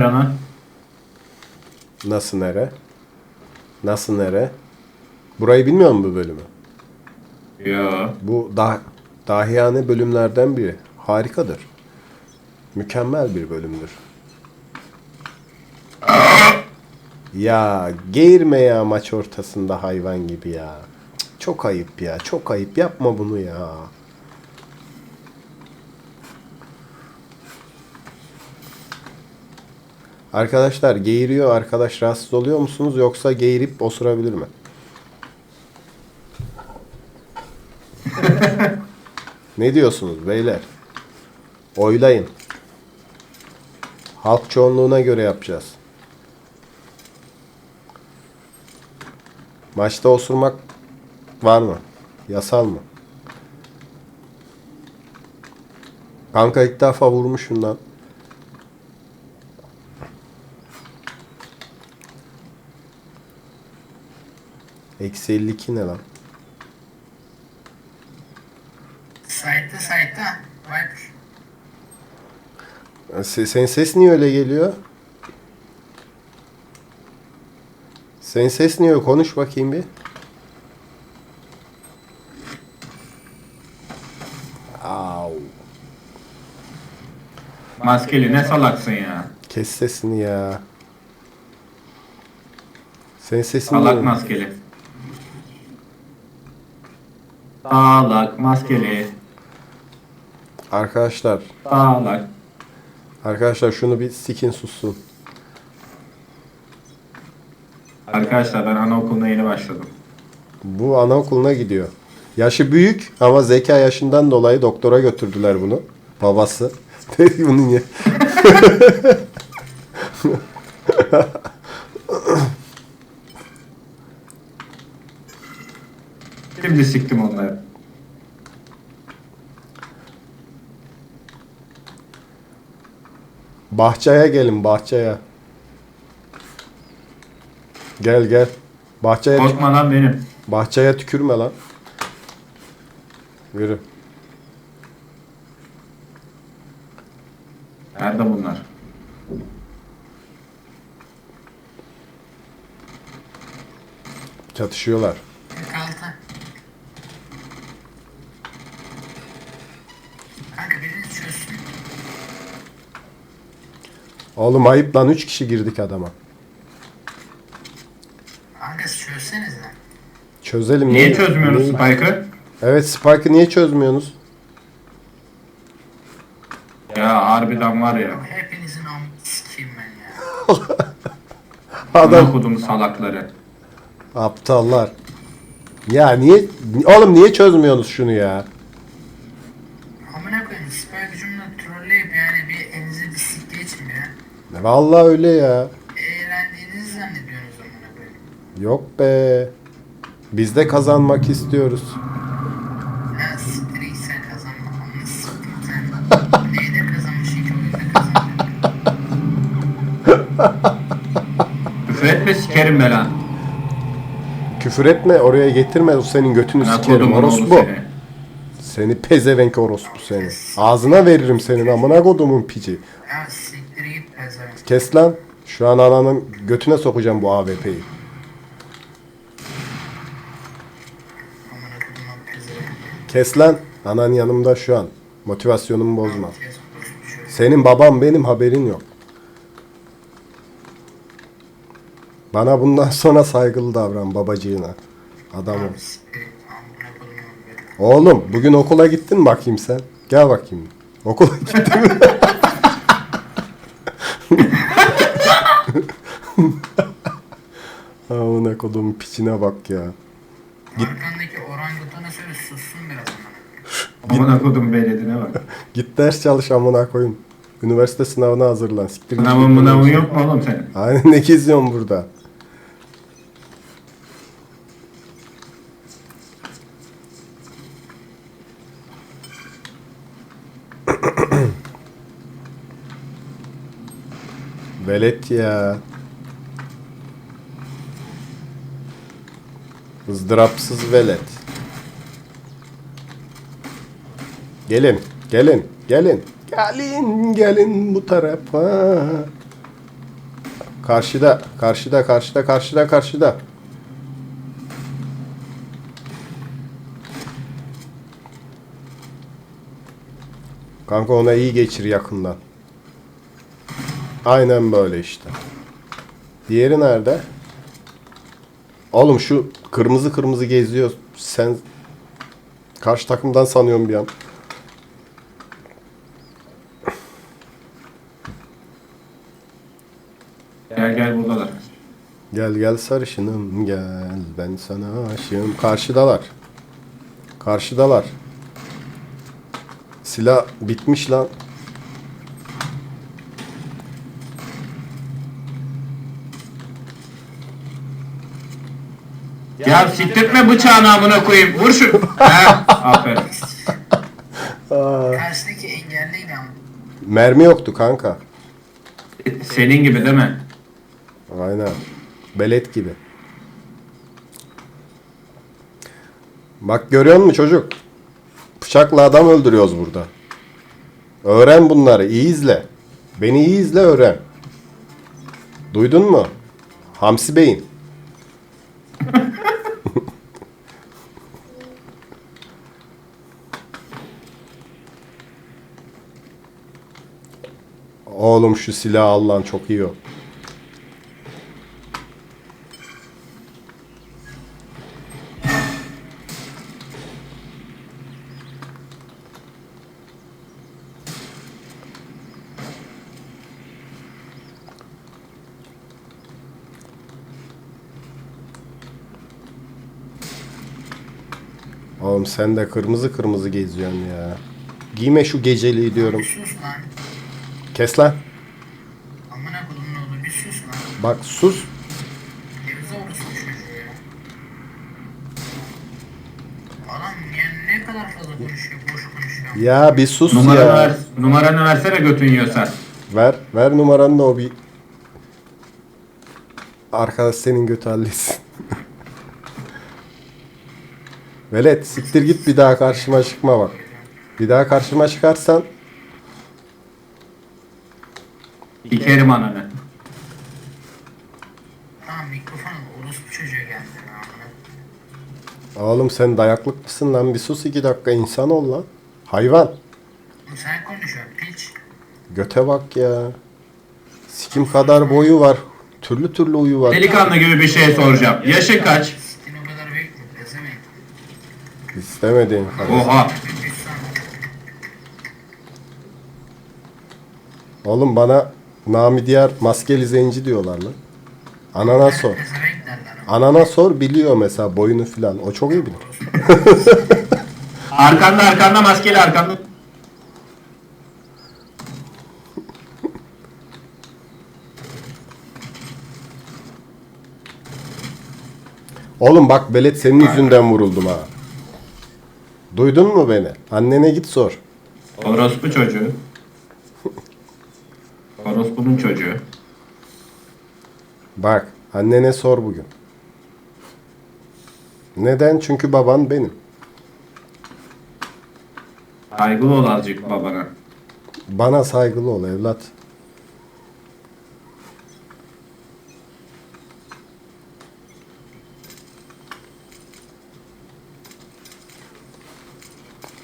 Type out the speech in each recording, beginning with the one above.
Ama Nasıl nere? Nasıl nere? Burayı bilmiyor musun bu bölümü? yo. Bu da dahiyane bölümlerden biri. Harikadır. Mükemmel bir bölümdür. Ya geğirme ya maç ortasında hayvan gibi ya. Cık, Çok ayıp ya. Çok ayıp. Yapma bunu ya. Arkadaşlar geğiriyor. Arkadaş rahatsız oluyor musunuz? Yoksa geğirip osurabilir mi? Ne diyorsunuz beyler? Oylayın. Halk çoğunluğuna göre yapacağız. Maçta osurmak var mı? Yasal mı? Kanka ilk defa vurmuşum lan. Eksi 52 ne lan? Site'da site'da. Baykuş. Se- Senin ses niye öyle geliyor? Senin ses niye öyle? Konuş bakayım bir. Au. Maskeli ne salaksın ya. Kes sesini ya. Senin sesin Salak niye- maskeli. Salak maskeli. Arkadaşlar, Salak. arkadaşlar şunu bir sikin sussun. Arkadaşlar ben anaokuluna yeni başladım. Bu anaokuluna gidiyor. Yaşı büyük ama zeka yaşından dolayı doktora götürdüler bunu. Babası. Dedi bunu niye? Şimdi siktim onları. Bahçeye gelin bahçeye. Gel gel. Bahçeye Korkma lan benim. bahçeye tükürme lan. Yürü. Nerede bunlar? Çatışıyorlar. Oğlum ayıp lan 3 kişi girdik adama. Kanka çözsenize. Çözelim. Niye neyi- çözmüyoruz Spike'ı? Evet Spike'ı niye çözmüyorsunuz? Ya harbiden var ya. Hepinizin sikeyim ben ya. Adam Adam kudum salakları. aptallar. Ya niye oğlum niye çözmüyorsunuz şunu ya? Vallahi öyle ya. Eğlendiğinizi zannediyorsunuz amına koyayım. Yok be. Biz de kazanmak istiyoruz. Ya siktir iyi sen kazanma. Amına siktir sen. Neyde kazanmışsın ki. Küfür etme sikerim be lan. Küfür etme oraya getirme o senin götünü Ben sikerim oğlu orospu. seni. Seni pezevenk orospu seni. Ağzına veririm senin amına kodumun pici. Siktir git pezevenk. Kes lan. Şu an ananın götüne sokacağım bu AWP'yi. Kes lan. Anan yanımda şu an. Motivasyonumu bozma. Senin babam benim haberin yok. Bana bundan sonra saygılı davran babacığına. Adamım. Oğlum bugün okula gittin mi bakayım sen? Gel bakayım. Okula gittin mi? Amına kodum piçine bak ya. Arkandaki orangutana söyle sussun biraz amına. Amına kodum beledine bak. Git ders çalış amına koyayım. Üniversite sınavına hazırlan. Siktir git. Sınavın mınavın yok mu oğlum senin? Aynen ne geziyorsun burada? Velet ya. Izdırapsız velet. Gelin, gelin, gelin. Gelin, gelin bu tarafa. Karşıda, karşıda, karşıda, karşıda, karşıda. Kanka ona iyi geçir yakından. Aynen böyle işte. Diğeri nerede? Oğlum şu kırmızı kırmızı geziyor. Sen karşı takımdan sanıyorum bir an. Gel gel buradalar. Gel gel sarışınım gel ben sana aşığım. Karşıdalar. Karşıdalar. Silah bitmiş lan. Ya siktirtme bıçağını amına koyayım. Vur şu. He, aferin. Karşıdaki engelliydi ama. Mermi yoktu kanka. Senin gibi değil mi? Aynen. Belet gibi. Bak görüyor musun çocuk? Bıçakla adam öldürüyoruz burada. Öğren bunları. iyi izle. Beni iyi izle öğren. Duydun mu? Hamsi Bey'in. Oğlum şu silahı al lan çok iyi o. Oğlum sen de kırmızı kırmızı geziyorsun ya. Giyme şu geceliği diyorum. Sus. Kes lan. Amına kodumun oğlu bir sus lan. Bak sus. Gevize orası çocuğu ya. Adam ne kadar fazla konuşuyor, boş konuşuyor. Ya bir sus Numaranı ya. ver. Numaranı versene götün yiyorsa. Ver. Ver numaranı da o bir. Arkadaş senin götü halletsin. Velet siktir git bir daha karşıma çıkma bak. Bir daha karşıma çıkarsan İkerim ananı. Tamam mikrofon orospu çocuğu geldi lan oğlum sen dayaklık mısın lan bir sus iki dakika insan ol lan. Hayvan. Oğlum Sen konuşuyorsun piç. Göte bak ya. Sikim kadar boyu var. Türlü türlü uyu var. Delikanlı gibi bir şey soracağım. Yaşın kaç? Sitin o kadar büyük mü? Gezemeyin. İstemediğin kadar. Oha. Oğlum bana Nami Diyar maskeli zenci diyorlar lan. Anana sor. Anana sor biliyor mesela boyunu filan. O çok iyi bilir. Arkanda arkanda maskeli arkanda. Oğlum bak Belet senin yüzünden vuruldum ha. Duydun mu beni? Annene git sor. Orospu çocuğu. Orospu'nun çocuğu. Bak annene sor bugün. Neden? Çünkü baban benim. Saygılı ol azıcık babana. Bana saygılı ol evlat.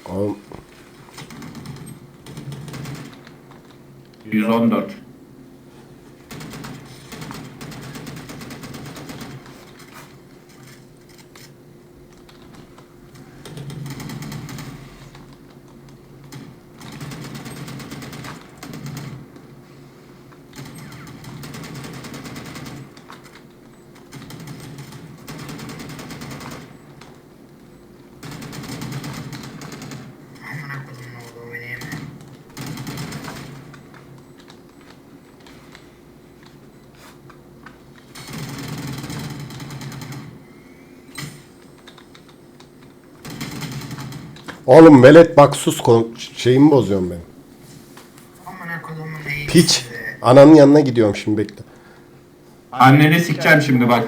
Oğlum 114. Oğlum velet bak sus kon- şeyimi bozuyorsun benim. Amına kodumun neyi Piç. Ananın yanına gidiyorum şimdi bekle. Anneni sikeceğim şimdi bak.